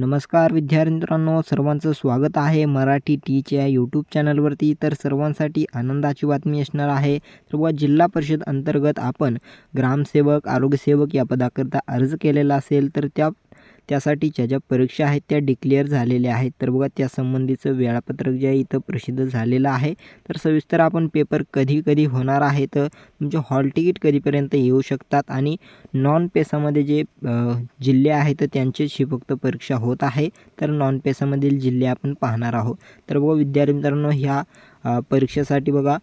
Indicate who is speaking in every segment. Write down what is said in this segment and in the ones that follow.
Speaker 1: नमस्कार विद्यार्थी मित्रांनो सर्वांचं स्वागत आहे मराठी टीच्या यूट्यूब चॅनलवरती तर सर्वांसाठी आनंदाची बातमी असणार आहे. सर्वात व जिल्हा परिषद अंतर्गत आपण ग्रामसेवक आरोग्यसेवक या पदाकरता अर्ज केलेला असेल तर त्या त्यासाठीच्या ज्या परीक्षा आहेत त्या डिक्लेअर झालेल्या आहेत. तर बघा त्या संबंधीचं वेळापत्रक जे आहे इथं प्रसिद्ध झालेलं आहे. तर सविस्तर आपण पेपर कधी कधी होणार आहे तर तुमचे हॉल तिकीट कधीपर्यंत येऊ शकतात आणि नॉन पेसामध्ये जे जिल्हे आहेत तर त्यांचीच ही फक्त परीक्षा होत आहे. तर नॉन पेसामधील जिल्हे आपण पाहणार आहोत. तर बघा विद्यार्थी मित्रांनो ह्या परीक्षेसाठी बघा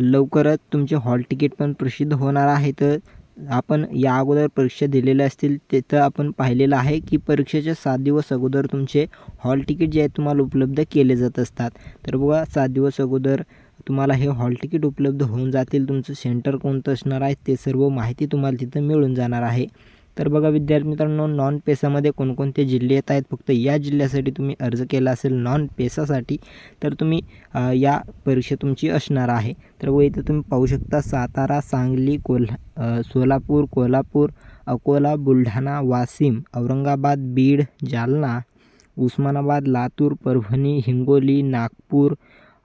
Speaker 1: लवकरच तुमचे हॉल तिकीट पण प्रसिद्ध होणार आहे. तर आपण या अगोदर परीक्षा दिलेल्या असतील तिथं आपण पाहिलेलं आहे की परीक्षेच्या सात दिवस अगोदर तुमचे हॉल तिकीट जे आहे तुम्हाला उपलब्ध केले जात असतात. तर बघा सात दिवस अगोदर तुम्हाला हे हॉल तिकीट उपलब्ध होऊन जातील. तुमचं सेंटर कोणतं असणार आहे ते सर्व माहिती तुम्हाला तिथं मिळून जाणार आहे. तर बघा विद्यार्थी मित्रांनो नॉन पेसामध्ये कोणकोणते जिल्हे येत आहेत? फक्त या जिल्ह्यासाठी तुम्ही अर्ज केला असेल नॉन पेसासाठी तर तुम्ही या परीक्षा तुमची असणार आहे. तर व इथं तुम्ही पाहू शकता सातारा सांगली कोल्हा सोलापूर कोल्हापूर अकोला बुलढाणा वाशिम औरंगाबाद बीड जालना उस्मानाबाद लातूर परभणी हिंगोली नागपूर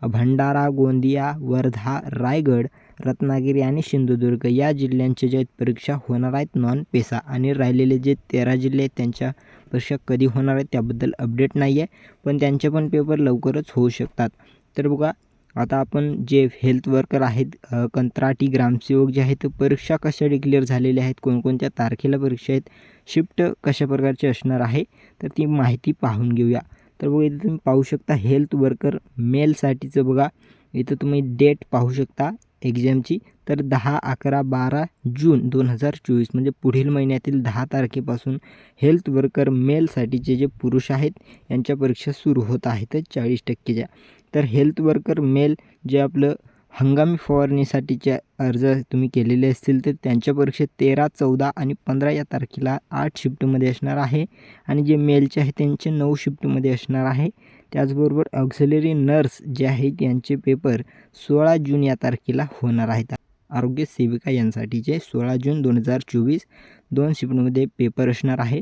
Speaker 1: भंडारा गोंदिया वर्धा रायगड रत्नागिरी आणि सिंधुदुर्ग या जिल्ह्यांच्या ज्या परीक्षा होणार आहेत नॉन पेसा आणि राहिलेले जे तेरा जिल्हे आहेत त्यांच्या परीक्षा कधी होणार आहेत त्याबद्दल अपडेट नाही आहे पण त्यांचे पण पेपर लवकरच होऊ शकतात. तर बघा आता आपण जे हेल्थ वर्कर आहेत कंत्राटी ग्रामसेवक जे आहेत परीक्षा कशा डिक्लेअर झालेल्या आहेत कोणकोणत्या तारखेला परीक्षा आहेत शिफ्ट कशा प्रकारची असणार आहे तर ती माहिती पाहून घेऊया. तर बघा इथं तुम्ही पाहू शकता हेल्थ वर्कर मेलसाठीचं बघा इथं तुम्ही डेट पाहू शकता. एक्झामची तर दहा अकरा बारा जून दोन हजार चोवीस म्हणजे पुढील महिन्यातील दहा तारखेपासून हेल्थ वर्कर मेलसाठीचे जे पुरुष आहेत यांच्या परीक्षा सुरू होत आहेत चाळीस टक्केच्या. तर हेल्थ वर्कर मेल जे आपलं हंगामी फवारणीसाठीचे अर्ज तुम्ही केलेले असतील तर त्यांच्या परीक्षा तेरा चौदा आणि पंधरा या तारखेला आठ शिफ्टमध्ये असणार आहे. आणि जे मेलचे आहे त्यांचे नऊ शिफ्टमध्ये असणार आहे. त्याचबरोबर ऑक्झिलरी नर्स जे आहेत यांचे पेपर सोळा जून या तारखेला होणार आहेत. आरोग्य सेविका यांसाठीचे सोळा जून दोन हजार चोवीस दोन शिफ्टमध्ये पेपर असणार आहे.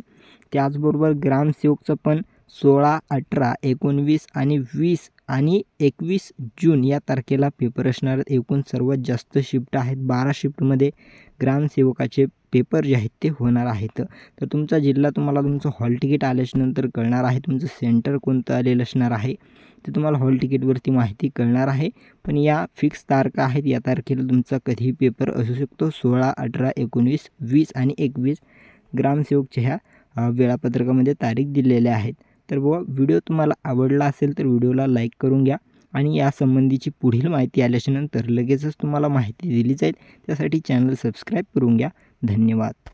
Speaker 1: त्याचबरोबर ग्रामसेवकचं पण सोळा अठरा एकोणवीस आणि वीस आणि एकवीस जून या तारखेला पेपर असणार एकूण सर्वात जास्त शिफ्ट आहेत. बारा शिफ्टमध्ये ग्रामसेवकाचे पेपर जे आहेत ते होणार आहेत. तर तुमचा जिल्हा तुम्हाला तुमचं हॉल तिकीट आल्याच्यानंतर कळणार आहे. तुमचं सेंटर कोणतं आलेलं असणार आहे ते तुम्हाला हॉल तिकीटवरती माहिती कळणार आहे. पण या फिक्स तारखा आहेत. या तारखेला तुमचा कधीही पेपर असू शकतो. सोळा अठरा एकोणवीस वीस आणि एकवीस ग्रामसेवकच्या ह्या वेळापत्रकामध्ये तारीख दिलेल्या आहेत. तर बुवा व्हिडिओ तुम्हाला आवडला असेल तर व्हिडिओला लाईक करून घ्या. आणि यासंबंधीची पुढील माहिती आल्याच्यानंतर लगेचच तुम्हाला माहिती दिली जाईल. त्यासाठी चॅनल सबस्क्राईब करून घ्या. धन्यवाद.